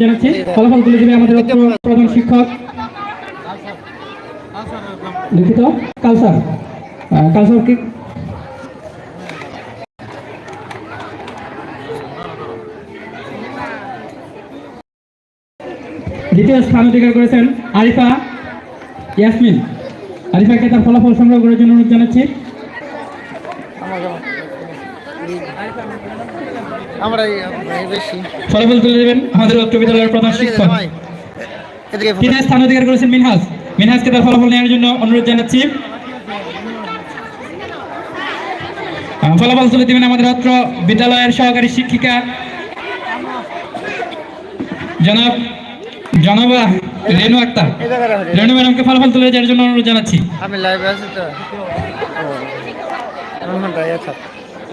জানাচ্ছি। ফলাফল তুলে দেবে আমাদের প্রধান শিক্ষক। লিখিত? কালসার কালসার কি? দ্বিতীয় স্থান অধিকার করেছেন আরিফা ইয়াসমিন। আরিফাকে তার ফলাফল সংগ্রহ করার জন্য অনুরোধ জানাচ্ছি। আমরা বেশি। ফলাফল তুলে দেবেন আমাদের উচ্চ বিদ্যালয়ের প্রধান শিক্ষক। স্থান অধিকার করেছেন? মিনহাজ। মিনহাজকে তার ফলাফল নেওয়ার জন্য অনুরোধ জানাচ্ছি। ফলাফল তুলে দেবেন আমাদের অত্র বিদ্যালয়ের সহকারী শিক্ষিকা। জনাব জনাবা রেনু আক্তার। রেনু ম্যাডামকে ফলাফল তুলে দেওয়ার জন্য অনুরোধ জানাচ্ছি। আমি লাইভে আছি তো।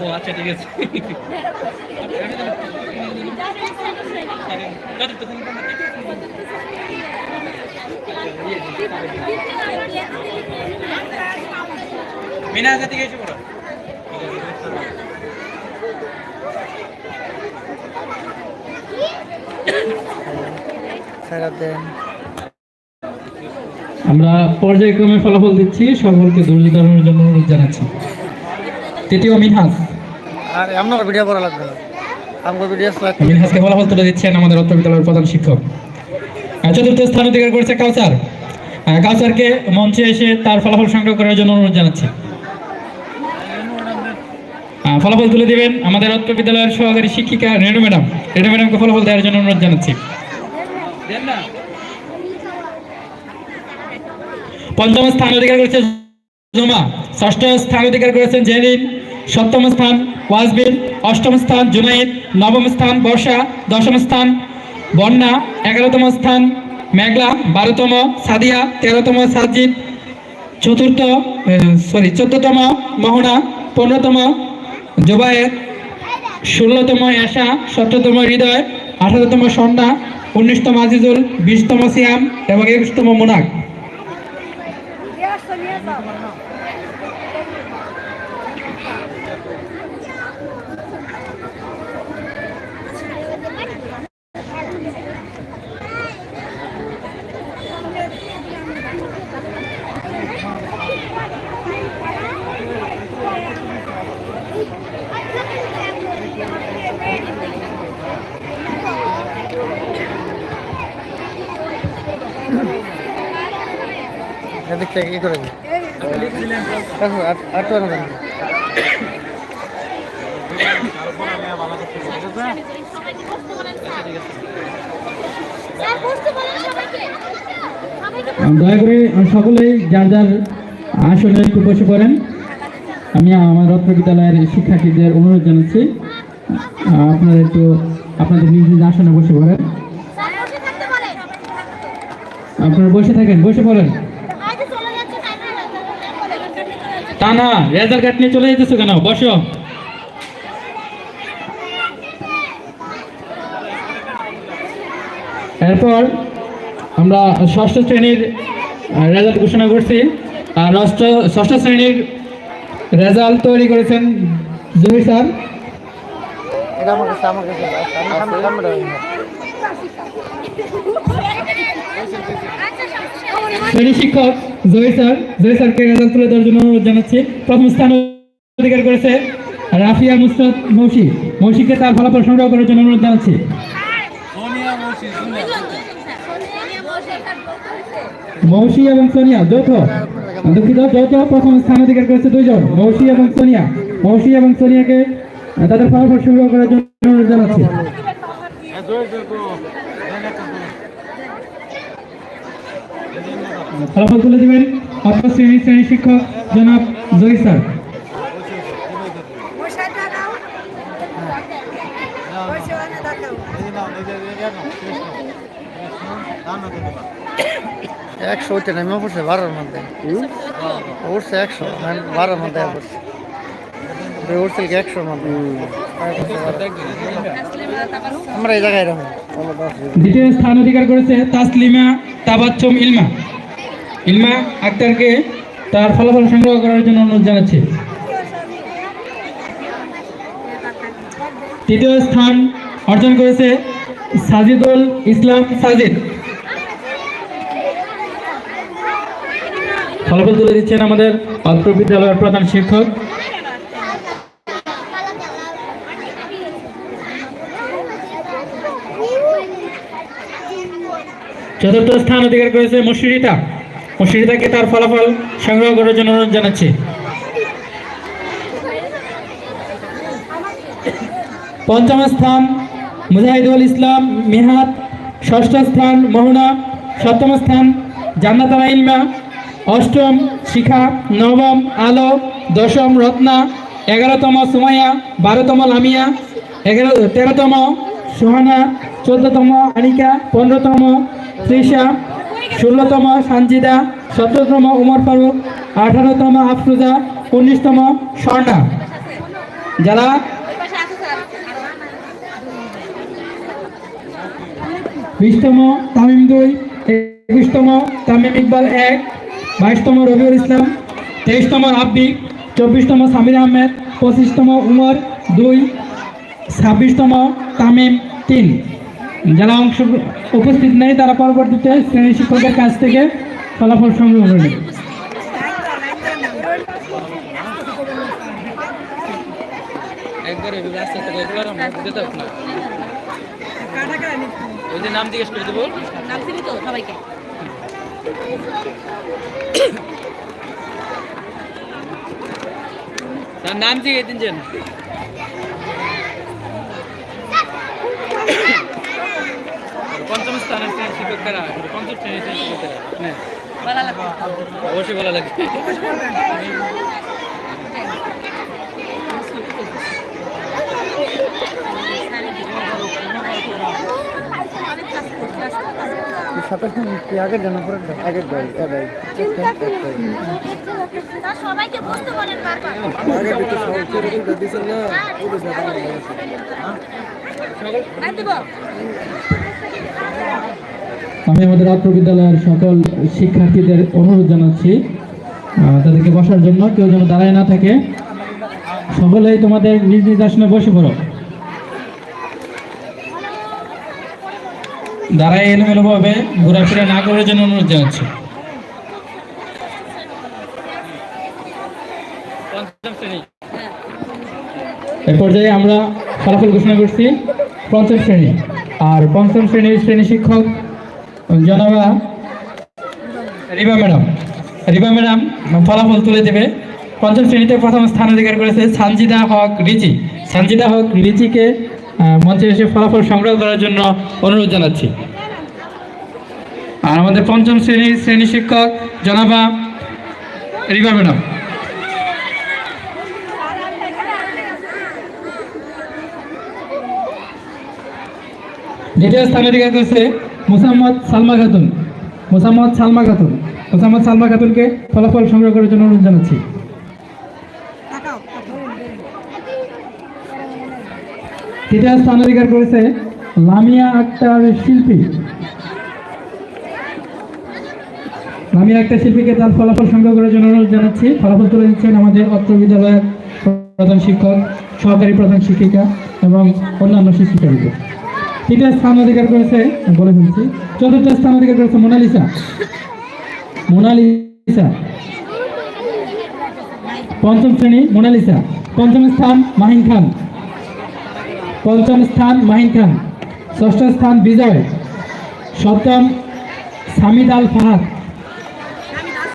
ও আচ্ছা ঠিক আছে। মিনহাজ থেকে এসে পড়ো। আমরা পর্যায়ক্রমে ফলাফল দিচ্ছি সকলকে ধৈর্য ধারণের জন্য অনুরোধ জানাচ্ছি। তৃতীয় মিনহাজ আর আপনার ভিডিও করা লাগবে না। আমাকে ভিডিও মিনহাজকে ফলাফল তুলে দিচ্ছেন আমাদের উচ্চ বিদ্যালয়ের প্রধান শিক্ষক। চতুর্থ স্থান অধিকার করেছে কাউসার। কাউসারকে মঞ্চে এসে তার ফলাফল সংগ্রহ করার জন্য অনুরোধ জানাচ্ছি। ফলাফল তুলে দিবেন আমাদের উচ্চ বিদ্যালয়ের সহকারী শিক্ষিকা রেণু ম্যাডাম। রেণু ম্যাডামকে ফলাফল দেওয়ার জন্য অনুরোধ জানাচ্ছি। পঞ্চম স্থান অধিকার করেছে জমা। ষষ্ঠ স্থান অধিকার করেছেন জেরিন। সপ্তম স্থান ওয়াজবিন অষ্টম স্থান জুনাইদ, নবম স্থান বর্ষা, দশম স্থান বন্যা, এগারোতম স্থান মেঘলা, বারোতম সাদিয়া, তেরোতম সাজিদ চতুর্থ সরি চোদ্দতম মোহনা, পনেরোতম জোবায়ের, ষোলোতম এশা, সতেরোতম হৃদয়, আঠারোতম সন্ধ্যা উনিশতম আজিজুল, বিশতম সিয়াম এবং একুশতম মোনাক। করে? দেখো, আর তো না। দয়া করে সকলেই যার যার আসনে একটু বসে পড়েন। আমি আমার রত্ন বিদ্যালয়ের শিক্ষার্থীদের অনুরোধ জানাচ্ছি, আপনারা একটু আপনাদের নিজ নিজ আসনে বসে পড়েন। আপনারা বসে থাকেন, বসে পড়েন। তা না রেজাল্ট কার্ড নিয়ে চলে যেতেছো কেন? বসো। এরপর আমরা ষষ্ঠ শ্রেণির রেজাল্ট ঘোষণা করছি। আর ষষ্ঠ ষষ্ঠ শ্রেণির রেজাল্ট তৈরি করেছেন জহির স্যার। শ্রেণি শিক্ষক জহির স্যার জয় স্যারকে রেজাল্ট তুলে দেওয়ার জন্য অনুরোধ জানাচ্ছি। প্রথম স্থান অধিকার করেছে রাফিয়া মুসরত মৌসি। মৌসিকে তার ফলাফল সংগ্রহ করার জন্য অনুরোধ জানাচ্ছি। মৌসি এবং সোনিয়া যৌথ। দুঃখিত যৌথ প্রথম স্থান অধিকার করেছে দুইজন মৌসি এবং সোনিয়া। মৌসি এবং সোনিয়াকে তাদের ফলাফল সংগ্রহ করার জন্য অনুরোধ জানাচ্ছি। ফলাফল তুলে দিবেন। অপর শ্রেণির শ্রেণি শিক্ষক জনাব জহির স্যার। একশো উঠে নেমে পড়ছে বারোর মধ্যে। উঠছে একশো বারোর মধ্যে পড়ছে উঠছিল কি একশোর মধ্যে? আমরা এই জায়গায় এরকম দ্বিতীয় স্থান অধিকার করেছে তাসলিমা তাবাচ্চম ইলমা। ইলমা আক্তারকে তার ফলাফল সংগ্রহ করার জন্য অনুরোধ জানাচ্ছি। তৃতীয় স্থান অর্জন করেছে সাজিদুল ইসলাম সাজিদ। ফলাফল তুলে দিচ্ছেন আমাদের অত্র বিদ্যালয়ের প্রধান শিক্ষক। চতুর্থ স্থান অধিকার করেছে মুশরিতা মুশরিতাকে তার ফলাফল সংগ্রহ করার জন্য অনুরোধ জানাচ্ছি। পঞ্চম স্থান মুজাহিদুল ইসলাম মিহাত, ষষ্ঠ স্থান মোহনা, সপ্তম স্থান জান্নাতারা ইলমা, অষ্টম শিখা, নবম আলো, দশম রত্না, এগারোতম সুমাইয়া, বারোতম লামিয়া, এগারো, তেরোতম সোহানা, চোদ্দতম আনিকা, পনেরোতম তৃষা ষোলোতম সানজিদা, সতেরোতম উমর ফারুক, আঠারোতম আফরুজা, উনিশতম স্বর্ণা। যারা বিশতম তামিম দুই, একুশতম তামিম ইকবাল এক, বাইশতম রবিউল ইসলাম, তেইশতম রাব্বি চব্বিশতম সামির আহমেদ, পঁচিশতম উমর দুই, ছাব্বিশতম তামিম তিন। যারা অংশ উপস্থিত নেই তারা পরবর্তীতে শ্রেণি শিক্ষকের কাছ থেকে ফলাফল সংগ্রহ করে নেবে। একবারে রাস্তা থেকে একবার আমরা যেতে হবে না ওই যে নাম জিজ্ঞেস করে দেবো। নাম তো সবাইকে নাম জিজ্ঞেস দিন যেন পঞ্চম শিক্ষকেরা হ্যাঁ ভালো লাগবে অবশ্যই ভালো লাগে সাতাশ কি আগের জন্য পরে আগের দল এবার তা সবাইকে বুঝতে বলেন বারবার আগের ভিতরে সবাই দিছেন না আমি আমাদের রাত্র বিদ্যালয়ের সকল শিক্ষার্থীদের অনুরোধ জানাচ্ছি তাদেরকে বসার জন্য। কেউ যেন দাঁড়ায় না থাকে। সকলেই তোমাদের নিজ নিজ আসনে বসে পড়ো। দাঁড়ায় এলোমেলোভাবে ঘোরাফেরা না করার জন্য অনুরোধ জানাচ্ছি। এ পর্যায়ে আমরা ফলাফল ঘোষণা করছি। পঞ্চম শ্রেণি। আর পঞ্চম শ্রেণির শ্রেণি শিক্ষক জনাবা, রিবা ম্যাডাম। রিবা ম্যাডাম, ফলাফল তুলে দেবে। পঞ্চম শ্রেণীতে প্রথম স্থান অধিকার করেছে সানজিদা হক রিচি। সানজিদা হক রিচিকে মঞ্চে এসে ফলাফল সংগ্রহ করার জন্য অনুরোধ জানাচ্ছি। আর আমাদের পঞ্চম শ্রেণির শ্রেণি শিক্ষক, জনাবা, রিবা ম্যাডাম। দ্বিতীয় স্থান অধিকার করেছে মুসাম্মদ সালমা খাতুন। মুসাম্মদ সালমা খাতুন। মুসাম্মদ সালমা খাতুনকে ফলাফল সংগ্রহ করার জন্য অনুরোধ জানাচ্ছি। তৃতীয় স্থান অধিকার করেছে লামিয়া আক্তার শিল্পী। লামিয়া আক্তার শিল্পীকে তার ফলাফল সংগ্রহ করার জন্য অনুরোধ জানাচ্ছি। ফলাফল তুলে দিচ্ছেন আমাদের অত্র বিদ্যালয়ের প্রধান শিক্ষক, সহকারী প্রধান শিক্ষিকা এবং অন্যান্য শিক্ষিকাবৃন্দ। তৃতীয় স্থান অধিকার করেছে, বলে ফেলছি। চতুর্থ স্থান অধিকার করেছে মোনালিসা। মোনালিসা। পঞ্চম শ্রেণি, মোনালিসা। পঞ্চম স্থান, মাহিন খান। পঞ্চম স্থান, মাহিন খান। ষষ্ঠ স্থান, বিজয়। সপ্তম, সামিদ আল ফাহাদ